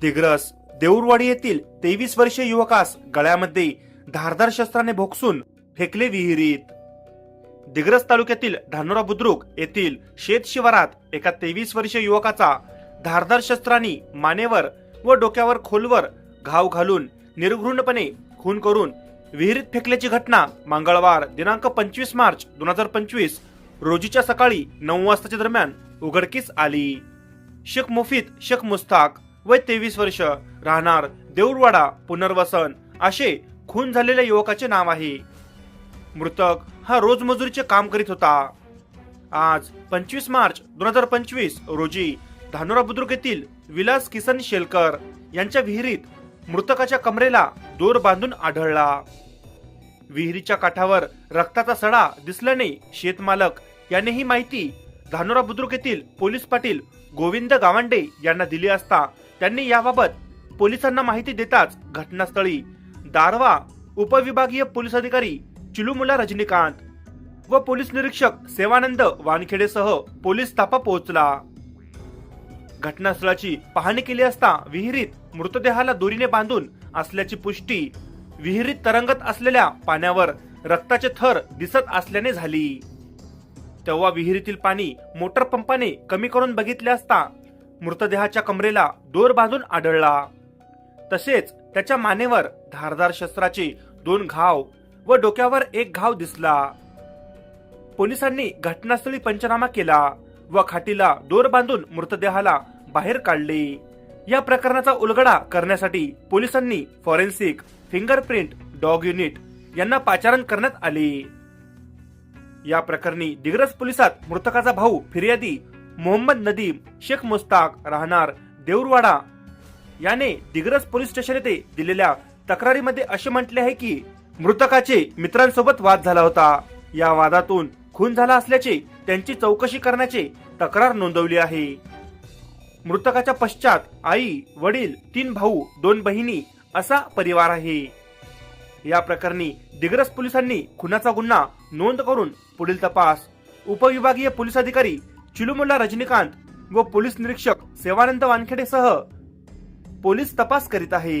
दिग्रस देऊरवाडी येथील तेवीस वर्षीय युवकास गळ्यामध्ये धारदार शस्त्राने भोगसून फेकले विहिरीत. दिग्रस तालुक्यातील धानोरा बुद्रुक येथील शेत शिवारात एका तेवीस वर्षीय युवकाचा धारदार शस्त्रांनी मानेवर व डोक्यावर खोलवर घाव घालून निर्घृणपणे खून करून विहिरीत फेकल्याची घटना मंगळवार दिनांक पंचवीस मार्च दोन हजार पंचवीस रोजीच्या सकाळी नऊ वाजताच्या दरम्यान उघडकीस आली. शेख मुफीद शेख मुस्ताक वय तेवीस वर्ष. राहणार देऊरवाडा पुनर्वसन. असे खून झालेल्या युवकाचे नाव आहे. मृतक हा रोजमजुरीचे काम करीत होता. आज पंचवीस मार्च दोन हजार पंचवीस रोजी धानोरा बुद्रुक येथील विलास किसन शेलकर यांच्या विहिरीत मृतकाच्या कमरेला दोर बांधून आढळला. विहिरीच्या काठावर रक्ताचा सडा दिसल्याने शेतमालक याने ही माहिती धानोरा बुद्रुक येथील पोलीस पाटील गोविंद गावंडे यांना दिली असता त्यांनी याबाबत पोलिसांना माहिती देताच घटनास्थळी दारवा उपविभागीय पोलीस अधिकारी चिलुमुला रजनीकांत व पोलीस निरीक्षक सेवानंद वानखेडेसह पोलीस ताफा पोहोचला. घटनास्थळाची पाहणी केली असता विहिरीत मृतदेहाला दोरीने बांधून असल्याची पुष्टी विहिरीत तरंगत असलेल्या पाण्यावर रक्ताचे थर दिसत असल्याने झाली. तेव्हा विहिरीतील पाणी मोटर पंपाने कमी करून बघितले असता मृतदेहाच्या कमरेला दोर बांधून आढळला. तसेच त्याच्या मानेवर धारदार शस्त्राचे दोन घाव व डोक्यावर एक घाव दिसला. पोलिसांनी घटनास्थळी पंचनामा केला व खाटीला दोर बांधून मृतदेहाला बाहेर काढले. या प्रकरणाचा उलगडा करण्यासाठी पोलिसांनी फॉरेन्सिक फिंगरप्रिंट डॉग युनिट यांना पाचारण करण्यात आले. या प्रकरणी दिग्रस पोलिसात मृतकाचा भाऊ फिर्यादी मोहम्मद नदीम शेख मुस्ताक राहणार देऊरवाडा. याने दिग्रस पोलीस स्टेशन येथे दिलेल्या तक्रारीमध्ये असे म्हटले आहे की मृतकाचे मित्रांसोबत वाद झाला होता. या वादातून खून झाला असल्याचे त्यांची चौकशी करण्याचे तक्रार नोंदवली आहे. मृतकाच्या पश्चात आई वडील तीन भाऊ दोन बहिणी असा परिवार आहे. या प्रकरणी दिग्रस पोलिसांनी खुनाचा गुन्हा नोंद करून पुढील तपास. उपविभागीय पोलीस अधिकारी चिलुमुल्ला रजनीकांत व पोलीस निरीक्षक सेवानंद वानखेडेसह पोलीस तपास करीत आहे.